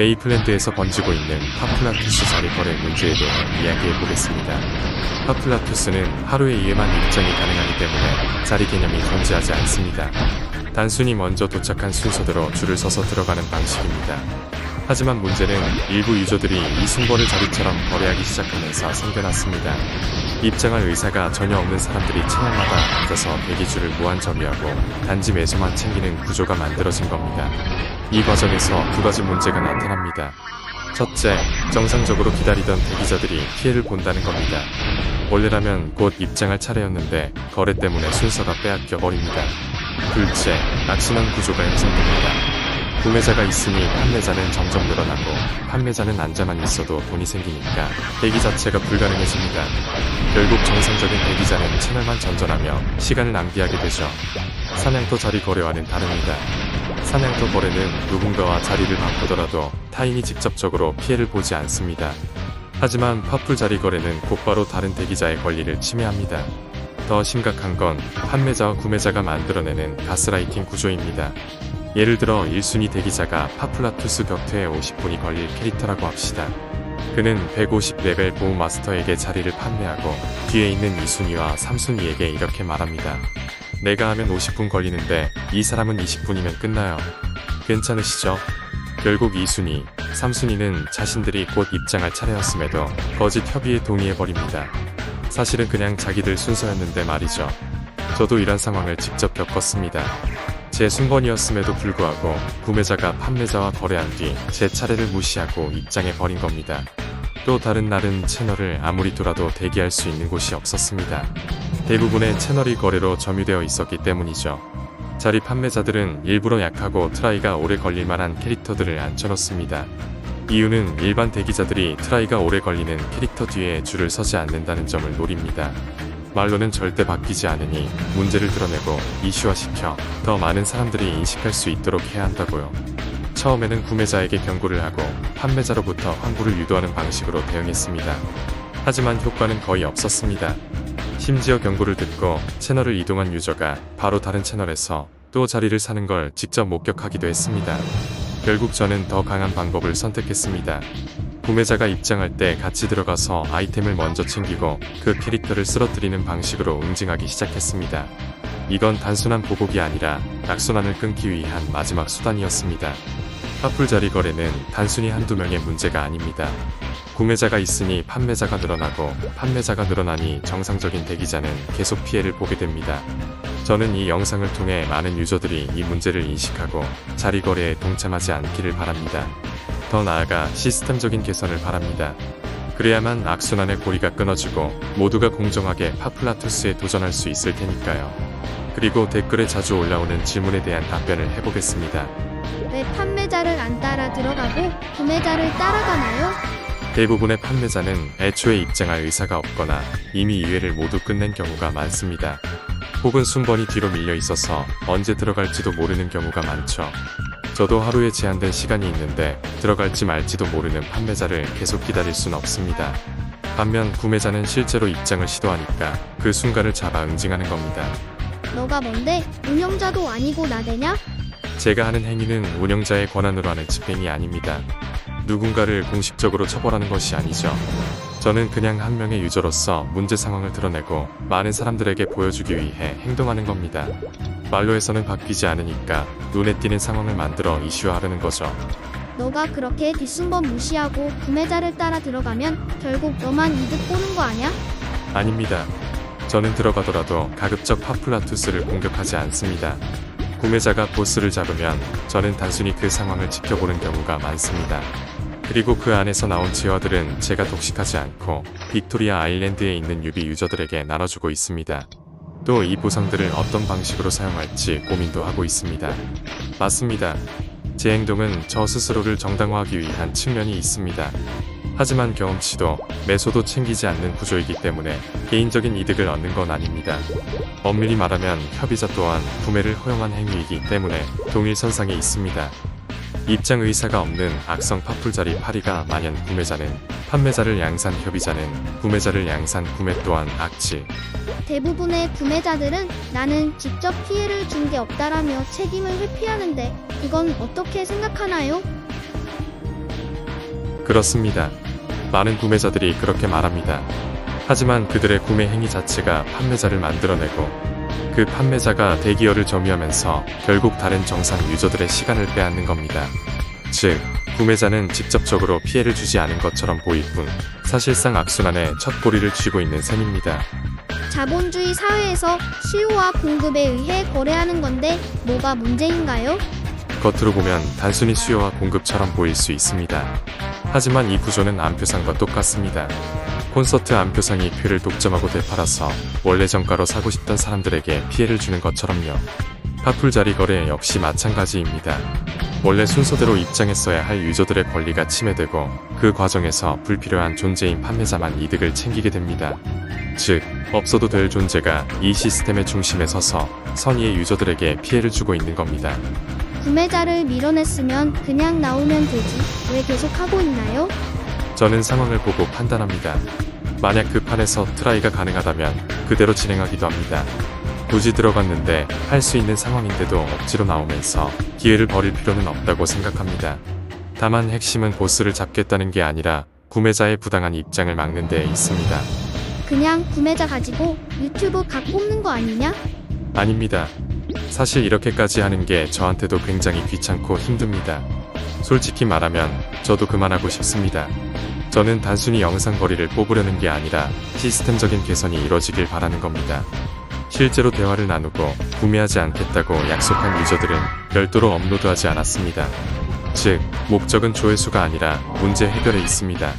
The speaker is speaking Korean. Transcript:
메이플랜드에서 번지고 있는 파플라투스 자리 거래 문제에 대해 이야기해 보겠습니다. 파플라투스는 하루에 2회만 입장이 가능하기 때문에 자리 개념이 존재하지 않습니다. 단순히 먼저 도착한 순서대로 줄을 서서 들어가는 방식입니다. 하지만 문제는 일부 유저들이 이 순번을 자리처럼 거래하기 시작하면서 생겨났습니다. 입장할 의사가 전혀 없는 사람들이 채널마다 앉아서 대기줄을 무한 점유하고 단지 매수만 챙기는 구조가 만들어진 겁니다. 이 과정에서 두 가지 문제가 나타납니다. 첫째, 정상적으로 기다리던 대기자들이 피해를 본다는 겁니다. 원래라면 곧 입장할 차례였는데 거래 때문에 순서가 빼앗겨 버립니다. 둘째, 악순환 구조가 형성됩니다. 구매자가 있으니 판매자는 점점 늘어나고 판매자는 앉아만 있어도 돈이 생기니까 대기 자체가 불가능해집니다. 결국 정상적인 대기자는 채널만 전전하며 시간을 낭비하게 되죠. 사냥터 자리 거래와는 다릅니다. 사냥터 거래는 누군가와 자리를 바꾸더라도 타인이 직접적으로 피해를 보지 않습니다. 하지만 파풀 자리 거래는 곧바로 다른 대기자의 권리를 침해합니다. 더 심각한 건 판매자와 구매자가 만들어내는 가스라이팅 구조입니다. 예를 들어 1순위 대기자가 파플라투스 격퇴에 50분이 걸릴 캐릭터라고 합시다. 그는 150레벨 보호 마스터에게 자리를 판매하고 뒤에 있는 2순위와 3순위에게 이렇게 말합니다. 내가 하면 50분 걸리는데 이 사람은 20분이면 끝나요. 괜찮으시죠? 결국 2순위, 3순위는 자신들이 곧 입장할 차례였음에도 거짓 협의에 동의해버립니다. 사실은 그냥 자기들 순서였는데 말이죠. 저도 이런 상황을 직접 겪었습니다. 제 순번이었음에도 불구하고 구매자가 판매자와 거래한 뒤 제 차례를 무시하고 입장해 버린 겁니다. 또 다른 날은 채널을 아무리 돌아도 대기할 수 있는 곳이 없었습니다. 대부분의 채널이 거래로 점유되어 있었기 때문이죠. 자리 판매자들은 일부러 약하고 트라이가 오래 걸릴 만한 캐릭터들을 앉혀놓습니다. 이유는 일반 대기자들이 트라이가 오래 걸리는 캐릭터 뒤에 줄을 서지 않는다는 점을 노립니다. 말로는 절대 바뀌지 않으니 문제를 드러내고 이슈화시켜 더 많은 사람들이 인식할 수 있도록 해야 한다고요. 처음에는 구매자에게 경고를 하고 판매자로부터 환불을 유도하는 방식으로 대응했습니다. 하지만 효과는 거의 없었습니다. 심지어 경고를 듣고 채널을 이동한 유저가 바로 다른 채널에서 또 자리를 사는 걸 직접 목격하기도 했습니다. 결국 저는 더 강한 방법을 선택했습니다. 구매자가 입장할 때 같이 들어가서 아이템을 먼저 챙기고 그 캐릭터를 쓰러뜨리는 방식으로 응징하기 시작했습니다. 이건 단순한 보복이 아니라 악순환을 끊기 위한 마지막 수단이었습니다. 파풀 자리 거래는 단순히 한두 명의 문제가 아닙니다. 구매자가 있으니 판매자가 늘어나고 판매자가 늘어나니 정상적인 대기자는 계속 피해를 보게 됩니다. 저는 이 영상을 통해 많은 유저들이 이 문제를 인식하고 자리 거래에 동참하지 않기를 바랍니다. 더 나아가 시스템적인 개선을 바랍니다. 그래야만 악순환의 고리가 끊어지고 모두가 공정하게 파플라투스에 도전할 수 있을 테니까요. 그리고 댓글에 자주 올라오는 질문에 대한 답변을 해보겠습니다. 왜 판매자를 안 따라 들어가고 구매자를 따라가나요? 대부분의 판매자는 애초에 입장할 의사가 없거나 이미 2회를 모두 끝낸 경우가 많습니다. 혹은 순번이 뒤로 밀려 있어서 언제 들어갈지도 모르는 경우가 많죠. 저도 하루에 제한된 시간이 있는데 들어갈지 말지도 모르는 판매자를 계속 기다릴 순 없습니다. 반면 구매자는 실제로 입장을 시도하니까 그 순간을 잡아 응징하는 겁니다. 너가 뭔데? 운영자도 아니고 나대냐? 제가 하는 행위는 운영자의 권한으로 하는 집행이 아닙니다. 누군가를 공식적으로 처벌하는 것이 아니죠. 저는 그냥 한 명의 유저로서 문제 상황을 드러내고 많은 사람들에게 보여주기 위해 행동하는 겁니다. 말로 해서는 바뀌지 않으니까 눈에 띄는 상황을 만들어 이슈화하려는 거죠. 너가 그렇게 뒷순번 무시하고 구매자를 따라 들어가면 결국 너만 이득 보는 거 아냐? 아닙니다. 저는 들어가더라도 가급적 파플라투스를 공격하지 않습니다. 구매자가 보스를 잡으면 저는 단순히 그 상황을 지켜보는 경우가 많습니다. 그리고 그 안에서 나온 지화들은 제가 독식하지 않고 빅토리아 아일랜드에 있는 유비 유저들에게 나눠주고 있습니다. 또 이 보상들을 어떤 방식으로 사용할지 고민도 하고 있습니다. 맞습니다. 제 행동은 저 스스로를 정당화하기 위한 측면이 있습니다. 하지만 경험치도 매소도 챙기지 않는 구조이기 때문에 개인적인 이득을 얻는 건 아닙니다. 엄밀히 말하면 협의자 또한 구매를 허용한 행위이기 때문에 동일선상에 있습니다. 입장 의사가 없는 악성 파풀자리 파리가 만연 구매자는 판매자를 양산 협의자는 구매자를 양산 구매 또한 악취 대부분의 구매자들은 나는 직접 피해를 준 게 없다라며 책임을 회피하는데 이건 어떻게 생각하나요? 그렇습니다. 많은 구매자들이 그렇게 말합니다. 하지만 그들의 구매 행위 자체가 판매자를 만들어내고 그 판매자가 대기열을 점유하면서 결국 다른 정상 유저들의 시간을 빼앗는 겁니다. 즉, 구매자는 직접적으로 피해를 주지 않은 것처럼 보일 뿐 사실상 악순환의 첫 꼬리를 쥐고 있는 셈입니다. 자본주의 사회에서 수요와 공급에 의해 거래하는 건데 뭐가 문제인가요? 겉으로 보면 단순히 수요와 공급처럼 보일 수 있습니다. 하지만 이 구조는 안표상과 똑같습니다. 콘서트 안표상이 표를 독점하고 되팔아서 원래 정가로 사고 싶던 사람들에게 피해를 주는 것처럼요. 파풀 자리 거래 역시 마찬가지입니다. 원래 순서대로 입장했어야 할 유저들의 권리가 침해되고 그 과정에서 불필요한 존재인 판매자만 이득을 챙기게 됩니다. 즉, 없어도 될 존재가 이 시스템의 중심에 서서 선의의 유저들에게 피해를 주고 있는 겁니다. 구매자를 밀어냈으면 그냥 나오면 되지 왜 계속 하고 있나요? 저는 상황을 보고 판단합니다. 만약 그 판에서 트라이가 가능하다면 그대로 진행하기도 합니다. 굳이 들어갔는데 할 수 있는 상황인데도 억지로 나오면서 기회를 버릴 필요는 없다고 생각합니다. 다만 핵심은 보스를 잡겠다는 게 아니라 구매자의 부당한 입장을 막는 데 있습니다. 그냥 구매자 가지고 유튜브 각 뽑는 거 아니냐? 아닙니다. 사실 이렇게까지 하는 게 저한테도 굉장히 귀찮고 힘듭니다. 솔직히 말하면 저도 그만하고 싶습니다. 저는 단순히 영상 거리를 뽑으려는 게 아니라 시스템적인 개선이 이뤄지길 바라는 겁니다. 실제로 대화를 나누고 구매하지 않겠다고 약속한 유저들은 별도로 업로드하지 않았습니다. 즉, 목적은 조회수가 아니라 문제 해결에 있습니다.